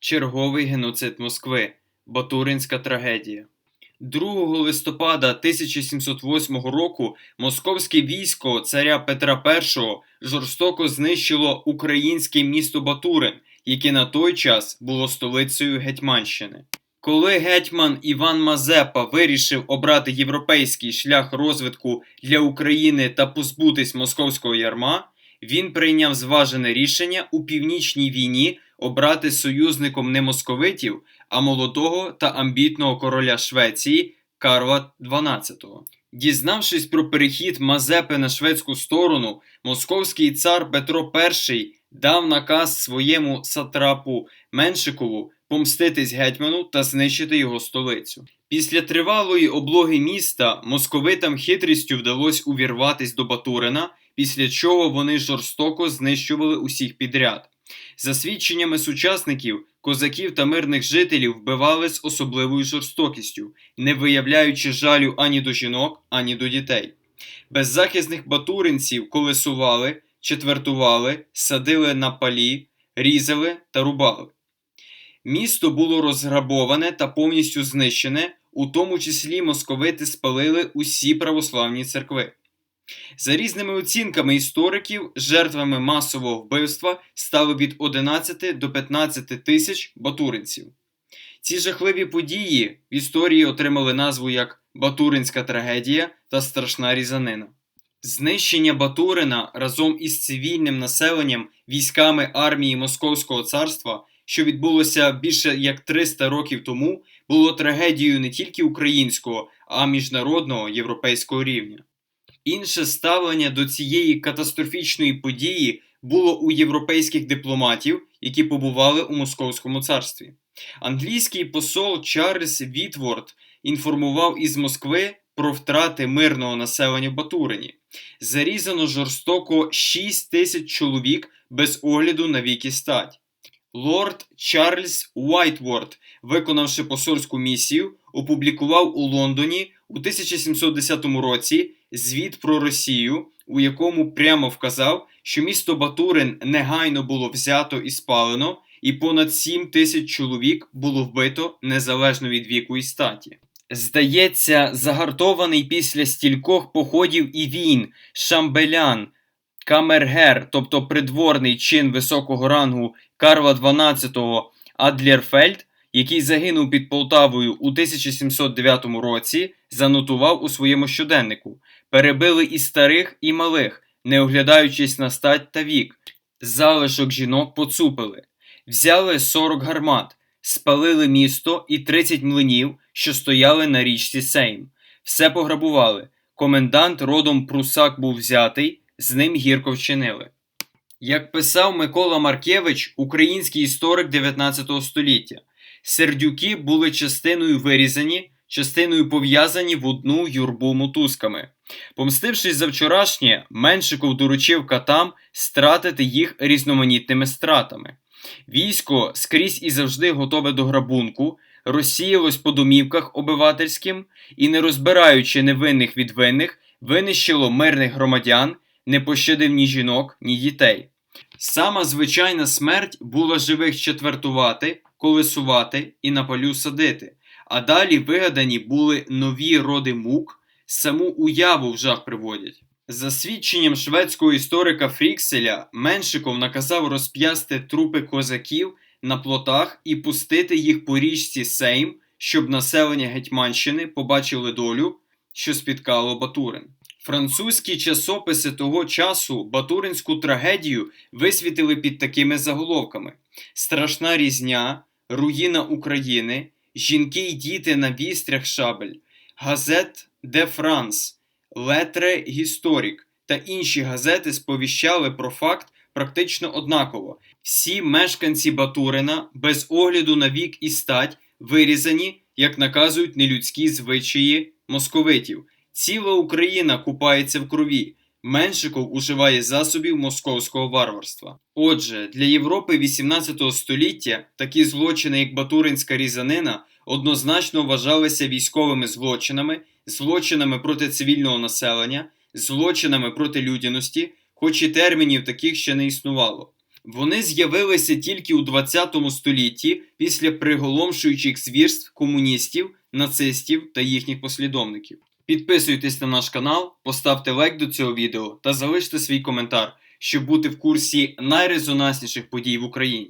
Черговий геноцид Москви. Батуринська трагедія. 2 листопада 1708 року московське військо царя Петра І жорстоко знищило українське місто Батурин, яке на той час було столицею Гетьманщини. Коли гетьман Іван Мазепа вирішив обрати європейський шлях розвитку для України та позбутись московського ярма, він прийняв зважене рішення у північній війні обрати союзником не московитів, а молодого та амбітного короля Швеції Карла XII. Дізнавшись про перехід Мазепи на шведську сторону, московський цар Петро І дав наказ своєму сатрапу Меншикову помститись гетьману та знищити його столицю. Після тривалої облоги міста московитам хитрістю вдалося увірватись до Батурина, після чого вони жорстоко знищували усіх підряд. За свідченнями сучасників, козаків та мирних жителів вбивали з особливою жорстокістю, не виявляючи жалю ані до жінок, ані до дітей. Беззахисних батуринців колесували, четвертували, садили на палі, різали та рубали. Місто було розграбоване та повністю знищене, у тому числі московити спалили усі православні церкви. За різними оцінками істориків, жертвами масового вбивства стало від 11 до 15 тисяч батуринців. Ці жахливі події в історії отримали назву як Батуринська трагедія та страшна різанина. Знищення Батурина разом із цивільним населенням військами армії Московського царства, що відбулося більше як 300 років тому, було трагедією не тільки українського, а міжнародного європейського рівня. Інше ставлення до цієї катастрофічної події було у європейських дипломатів, які побували у Московському царстві. Англійський посол Чарльз Вітворд інформував із Москви про втрати мирного населення в Батурині. Зарізано жорстоко 6 тисяч чоловік без огляду на вік стать. Лорд Чарльз Уайтворд, виконавши посольську місію, опублікував у Лондоні у 1710 році звіт про Росію, у якому прямо вказав, що місто Батурин негайно було взято і спалено, і понад 7 тисяч чоловік було вбито незалежно від віку і статі. Здається, загартований після стількох походів і війн, шамбелян, камергер, тобто придворний чин високого рангу Карла XII Адлєрфельд, який загинув під Полтавою у 1709 році, занотував у своєму щоденнику: перебили і старих, і малих, не оглядаючись на стать та вік. Залишок жінок поцупили, взяли 40 гармат, спалили місто і 30 млинів, що стояли на річці Сейм. Все пограбували. Комендант родом Прусак був взятий, з ним гірко вчинили. Як писав Микола Маркевич, український історик 19 століття, сердюки були частиною вирізані, частиною пов'язані в одну юрбу мотузками. Помстившись за вчорашнє, Меншиков доручив катам стратити їх різноманітними стратами. Військо скрізь і завжди готове до грабунку, розсіялось по домівках обивательським і, не розбираючи невинних від винних, винищило мирних громадян, не пощадив ні жінок, ні дітей. Сама звичайна смерть була живих четвертувати, колесувати і на палю садити, а далі вигадані були нові роди мук, саму уяву в жах приводять. За свідченням шведського історика Фрікселя, Меншиков наказав розп'ясти трупи козаків на плотах і пустити їх по річці Сейм, щоб населення Гетьманщини побачили долю, що спіткало Батурин. Французькі часописи того часу Батуринську трагедію висвітили під такими заголовками: Страшна різня, руїна України, жінки й діти на вістрях шабель, газет де Франс, Летре Гісторік та інші газети сповіщали про факт практично однаково. Всі мешканці Батурина без огляду на вік і стать вирізані, як наказують нелюдські звичаї московитів. Ціла Україна купається в крові. Меншиков уживає засобів московського варварства. Отже, для Європи 18 століття такі злочини, як Батуринська різанина, однозначно вважалися військовими злочинами, злочинами проти цивільного населення, злочинами проти людяності, хоч і термінів таких ще не існувало. Вони з'явилися тільки у 20 столітті після приголомшуючих звірств комуністів, нацистів та їхніх послідовників. Підписуйтесь на наш канал, поставте лайк до цього відео та залиште свій коментар, щоб бути в курсі найрезонансніших подій в Україні.